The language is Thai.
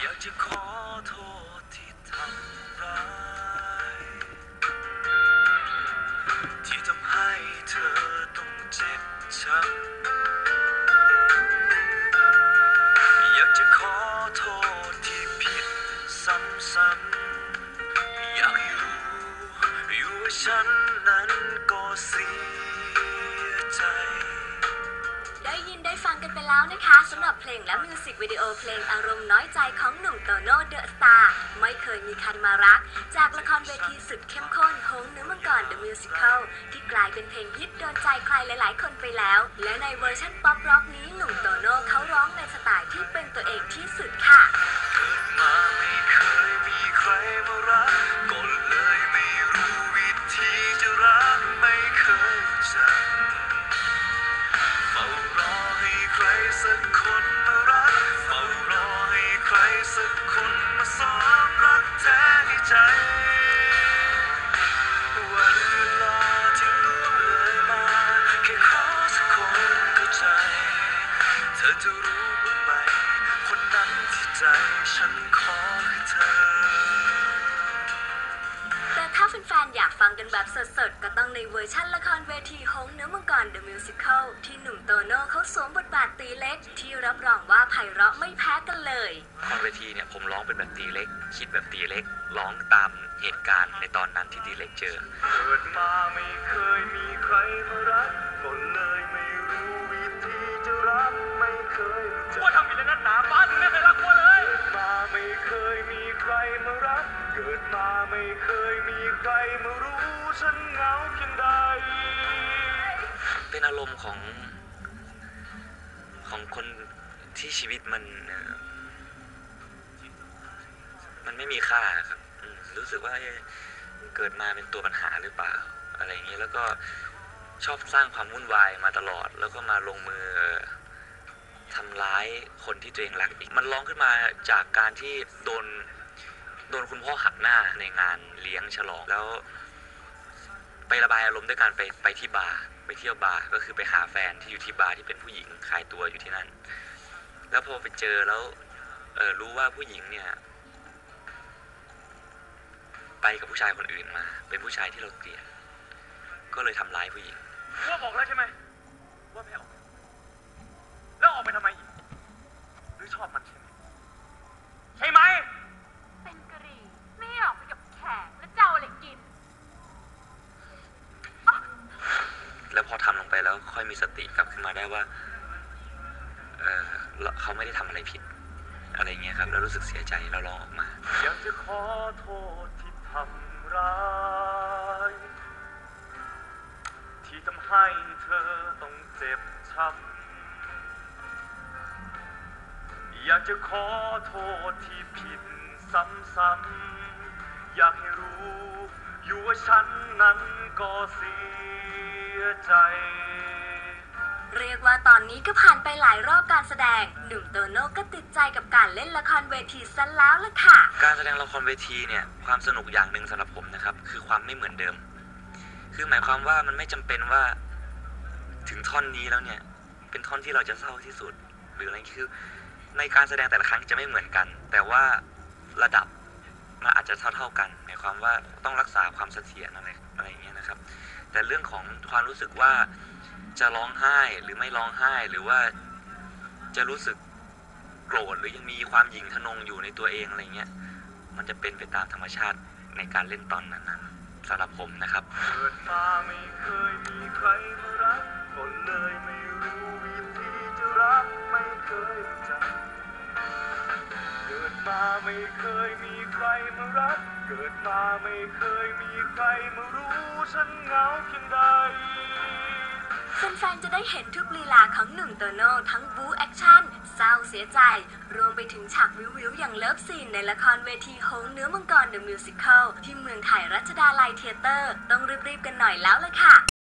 อยากจะขอโทษที่ทำร้าย ที่ทำให้เธอต้องเจ็บช้ำอยากจะขอโทษที่ผิดซ้ำๆอยากให้รู้อยู่ว่าฉันนั้นก็เสีย แล้วนะคะสำหรับเพลงและมิวสิกวิดีโอเพลงอารมณ์น้อยใจของหนุ่มโตโน่เดอะสตาร์ไม่เคยมีใครมารัก จากละครเวทีสุดเข้มข้นหงส์เนื้อมังกร The Musical ที่กลายเป็นเพลงฮิตโดนใจใครหลาย ๆ คนไปแล้ว และในเวอร์ชันป๊อปร็อกนี้หนุ่มโตโน่เขาร้องในสไตล์ที่เป็นตัวเองที่สุด สักคนมาสอนรักแท้ให้ใจ วันเวลาที่ล่วงเลยมา แค่ขอสักคนเข้าใจ เธอจะรู้บ้างไหม คนนั้นที่ใจฉันขอให้เธอ แต่ถ้าแฟนๆอยากฟังกันแบบสดๆ ก็ต้องในเวอร์ชั่นละครเวทีหงส์เนื้อมังกร The Musical ที่หนุ่มโตโน่เขาสวมบทบาท ตีเล็กที่รับรองว่าไพเราะไม่แพ้กันเลยคอนเวทีเนี่ยผมร้องเป็นแบบตีเล็ก คิดแบบตีเล็ก ร้องตามเหตุการณ์ในตอนนั้นที่ตีเล็กเจอเกิดมาไม่เคยมีใครมารักก็เลยไม่รู้วิธีจะรักไม่เคยรู้จักว่าทำผิดเลยนักหนาฟ้าถึงไม่เคยรักวัวเลยเกิดมาไม่เคยมีใครมารัก เกิดมาไม่เคยมีใครมารู้ฉันเหงาเพียงใดเป็นอารมณ์ของ ของคนที่ชีวิตมัน มันไม่มีค่าครับรู้สึกว่าเอ๊ะเกิดมาเป็นตัวปัญหาหรือเปล่า อะไรอย่างนี้แล้วก็ชอบสร้างความวุ่นวายมาตลอด แล้วก็มาลงมือทำร้ายคนที่ตัวเองรักอีก มันร้องขึ้นมาจากการที่โดนโดนคุณพ่อหักหน้าในงานเลี้ยงฉลองแล้ว ไประบายอารมณ์ด้วยการไปไปที่บาร์ไปเที่ยวบาร์ก็คือไปหาแฟนที่อยู่ที่บาร์ที่เป็นผู้หญิงขายตัวอยู่ที่นั่น แล้วพอไปเจอแล้วเออรู้ว่าผู้หญิงเนี่ย ไปกับผู้ชายคนอื่นมา เป็นผู้ชายที่เราเกลียดก็เลยทำร้ายผู้หญิงว่าบอกแล้วใช่ไหมว่าไม่ออก แล้วออกไปทำไมอีก หรือชอบมันใช่ไหม ใช่ไหม เป็นกะหรี่ไม่ให้ออกไปกับแขกแล้วจะเอาอะไรกิน แล้วพอทำลงไป แล้วค่อยมีสติกลับขึ้นมาได้ว่าเออเขาไม่ได้ทำอะไรผิด อะไรเงี้ยครับ แล้วรู้สึกเสียใจเราร้องออกมาอยากจะขอโทษที่ทำร้ายที่ทำให้เธอต้องเจ็บช้ำอยากจะขอโทษที่ผิดซ้ำๆอยากให้รู้อยู่ว่าฉันนั้นก็เสีย ใจ เรียกว่าตอนนี้ก็ผ่านไปหลายรอบการแสดง หนุ่มโตโน่ก็ติดใจกับการเล่นละครเวทีซะแล้วล่ะค่ะ การแสดงละครเวทีเนี่ยความสนุกอย่างหนึ่งสำหรับผมนะครับ คือความไม่เหมือนเดิม คือหมายความว่ามันไม่จำเป็นว่า ถึงท่อนนี้แล้วเนี่ย เป็นท่อนที่เราจะเศร้าที่สุด หรืออะไรคือ ในการแสดงแต่ละครั้งจะไม่เหมือนกัน แต่ว่าระดับมันอาจจะเท่าเท่าๆกันหมายความว่าต้องรักษาความเสถียรอะไรอะไรอย่างเงี้ยนะครับ แต่เรื่องของความรู้สึกว่าจะร้องไห้หรือไม่ร้องไห้หรือว่าจะรู้สึกโกรธหรือยังมีความหยิ่งทะนงอยู่ในตัวเองอะไรเงี้ย มันจะเป็นไปตามธรรมชาติในการเล่นตอนนั้นๆสำหรับผมนะครับเกิดมาไม่เคยมีใครมารักก็เลยไม่รู้วิธีจะรักไม่เคยจักเกิดมาไม่เคยมีใครมารัก เกิดมาไม่เคยมีใครมารู้ฉันเหงาเพียงใด แฟนๆ จะได้เห็นทุกลีลาของหนุ่มโตโน่ทั้งบู๊แอคชั่นเศร้าเสียใจ รวมไปถึงฉากวิวๆ อย่างเลิฟซีนในละครเวทีโฮงเนื้อมังกร The Musical ที่เมืองไทยรัชดาลัยเทเตอร์ ต้องรีบๆ กันหน่อยแล้วล่ะค่ะ